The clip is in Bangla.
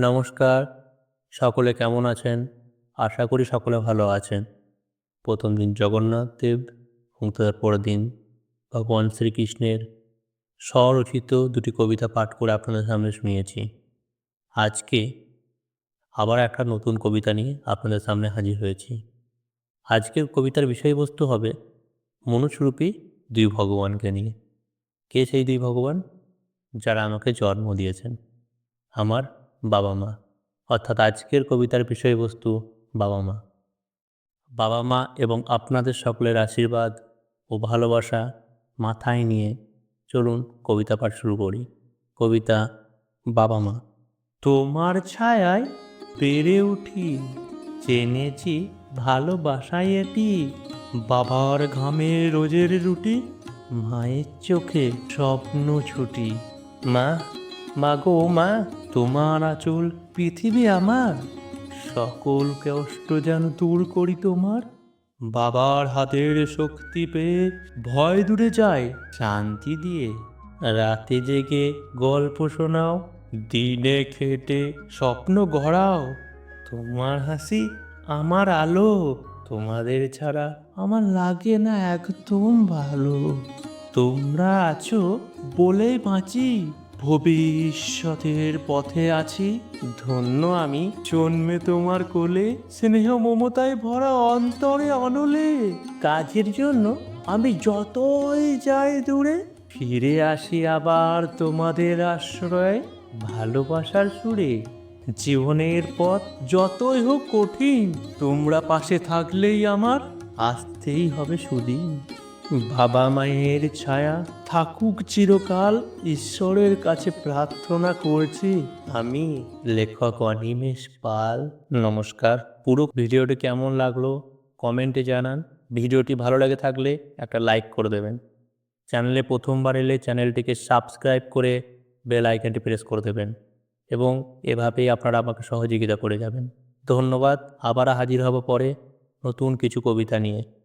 নমস্কার। সকলে কেমন আছেন? আশা করি সকলে ভালো আছেন। প্রথম দিন জগন্নাথ দেব, এবং তার পরের দিন ভগবান শ্রীকৃষ্ণের স্বরচিত দুটি কবিতা পাঠ করে আপনাদের সামনে শুনিয়েছি। আজকে আবার একটা নতুন কবিতা নিয়ে আপনাদের সামনে হাজির হয়েছি। আজকের কবিতার বিষয়বস্তু হবে মনুষ্যরূপী দুই ভগবানকে নিয়ে। কে সেই দুই ভগবান? যারা আমাকে জন্ম দিয়েছেন। আমার বাবা মা। অর্থাৎ আজকের কবিতার বিষয়বস্তু বাবা মা। বাবা মা এবং আপনাদের সকলের আশীর্বাদ ও ভালোবাসা মাথায় নিয়ে চলুন কবিতা পাঠ শুরু করি। কবিতা বাবা মা। তোমার ছায়ায় পেরে উঠি, জেনেছি ভালোবাসায় এটি। বাবার ঘামে রোজের রুটি, মায়ের চোখে স্বপ্ন ছুটি। মা মা গো মা, তোমার আচল পৃথিবী আমার। সকল কষ্ট যেন দূর করি তোমার। বাবার হাতের শক্তি পেয়ে ভয় দূরে যায়, শান্তি দিয়ে। রাতে জেগে গল্প শোনাও, দিনে খেটে স্বপ্ন গড়াও। তোমার হাসি আমার আলো, তোমাদের ছাড়া আমার লাগে না একদম ভালো। তোমরা আছো বলেই বাঁচি। ভবিষ্যতের পথে আছি। ধন্য আমি। জন্মে তোমার কোলে, স্নেহ মমতায় ভরা অন্তরে অনলে। কাজের জন্য আমি যতই যাই দূরে, ফিরে আসি আবার তোমাদের আশ্রয়। ভালোবাসার সুরে জীবনের পথ যতই হোক কঠিন, তোমরা পাশে থাকলেই আমার, আসতেই হবে সুদিন। বাবা মায়ের ছায়া থাকুক চিরকাল ঈশ্বরের কাছে প্রার্থনা করছি। আমি লেখক অনিমেষ পাল। নমস্কার। পুরো ভিডিওটি কেমন লাগল কমেন্টে জানান। ভিডিওটি ভালো লাগে থাকলে একটা লাইক করে দেবেন। চ্যানেলে প্রথমবার এলে চ্যানেলটিকে সাবস্ক্রাইব করে বেল আইকনটি প্রেস করে দেবেন এবং এভাবেই আপনারা আমাকে সহযোগিতা করে যাবেন। ধন্যবাদ। আবার হাজির হব পরে নতুন কিছু কবিতা নিয়ে।